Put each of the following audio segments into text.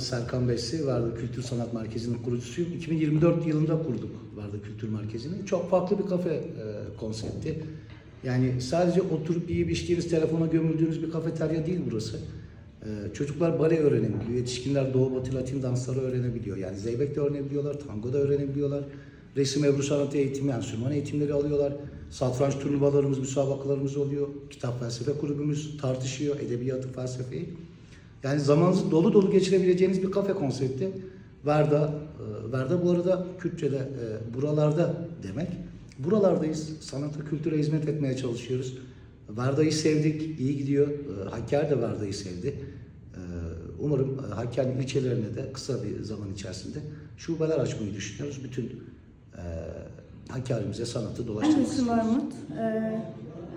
Serkan Bessi, Varda Kültür Sanat Merkezi'nin kurucusuyum. 2024 yılında kurduk Varda Kültür Merkezi'ni. Çok farklı bir kafe e, konsepti. Yani sadece oturup yiyip içtiğiniz, telefona gömüldüğünüz bir kafeterya değil burası. E, çocuklar bale öğrenebiliyor, yetişkinler Doğu Batı Latin dansları öğrenebiliyor. Yani zeybek de öğrenebiliyorlar, tango da öğrenebiliyorlar. Resim, ebru sanatı eğitimi, enstrüman eğitimleri alıyorlar. Satranç turnuvalarımız, müsabakalarımız oluyor. Kitap felsefe kulübümüz tartışıyor, edebiyatı, felsefeyi. Yani zamanınızı dolu dolu geçirebileceğiniz bir kafe konsepti. Verda, e, Verda bu arada Kürtçe'de e, buralarda demek. Buralardayız. Sanata, kültüre hizmet etmeye çalışıyoruz. Verda'yı sevdik, iyi gidiyor. E, Hakkari de Verda'yı sevdi. Umarım Hakkari ilçelerine de kısa bir zaman içerisinde şubeler açmayı düşünüyoruz. Bütün Hakkari'mize sanatı dolaştırmak Hüsnü Mahmut.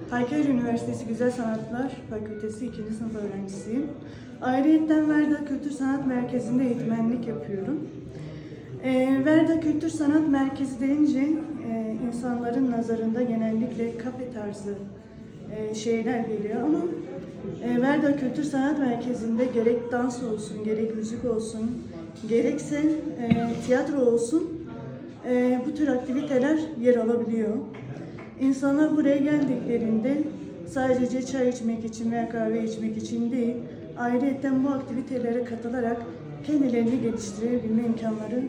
Haykari Üniversitesi Güzel Sanatlar Fakültesi 2. sınıf öğrencisiyim. Ayrıyeten Verda Kültür Sanat Merkezi'nde eğitmenlik yapıyorum. Ee, Verda Kültür Sanat Merkezi deyince e, insanların nazarında genellikle kafe tarzı e, şeyler geliyor ama e, Verda Kültür Sanat Merkezi'nde gerek dans olsun, gerek müzik olsun, gerekse e, tiyatro olsun e, bu tür aktiviteler yer alabiliyor. İnsanlar buraya geldiklerinde sadece çay içmek için veya kahve içmek için değil, ayrıca bu aktivitelere katılarak kendilerini geliştirebilme imkanları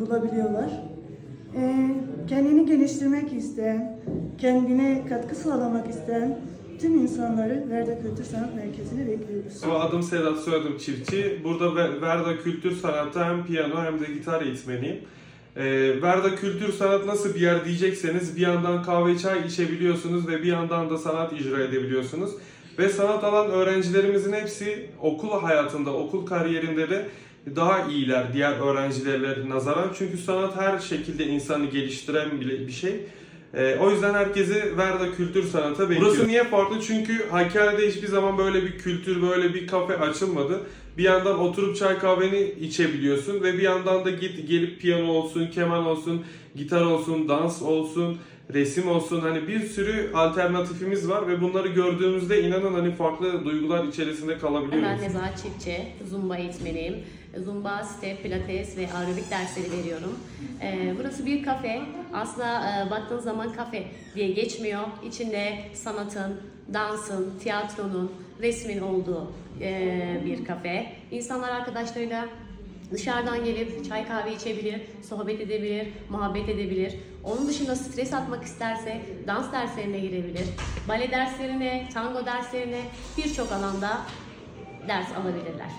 bulabiliyorlar. E, kendini geliştirmek isteyen, kendine katkı sağlamak isteyen tüm insanları Verda Kültür Sanat Merkezi'ne bekliyoruz. Adım Sedat, soyadım Çiftçi. Burada Ve- Verda Kültür Sanat'ta hem piyano hem de gitar eğitmeniyim. Ee, Verda Kültür Sanat nasıl bir yer diyecekseniz bir yandan kahve çay içebiliyorsunuz ve bir yandan da sanat icra edebiliyorsunuz. Ve sanat alan öğrencilerimizin hepsi okul hayatında, okul kariyerinde de daha iyiler diğer öğrencilerle nazaran. Çünkü sanat her şekilde insanı geliştiren bir şey. Ee, o yüzden herkesi Verda Kültür Sanat'a bekliyoruz. Burası niye farklı? Çünkü Hakkari'de hiçbir zaman böyle bir kültür, böyle bir kafe açılmadı. Bir yandan oturup çay kahveni içebiliyorsun ve bir yandan da git gelip piyano olsun, keman olsun, gitar olsun, dans olsun, resim olsun hani bir sürü alternatifimiz var ve bunları gördüğümüzde inanın hani farklı duygular içerisinde kalabiliyoruz. Ben Nezahat Çiftçi, Zumba eğitmeniyim. Zumba, step, pilates ve aerobik dersleri veriyorum. Ee, burası bir kafe. Aslında e, baktığın zaman kafe diye geçmiyor. İçinde sanatın, dansın, tiyatronun, resmin olduğu e, bir kafe. İnsanlar arkadaşlarıyla Dışarıdan gelip çay kahve içebilir, sohbet edebilir, muhabbet edebilir. Onun dışında stres atmak isterse dans derslerine girebilir. Bale derslerine, tango derslerine birçok alanda ders alabilirler.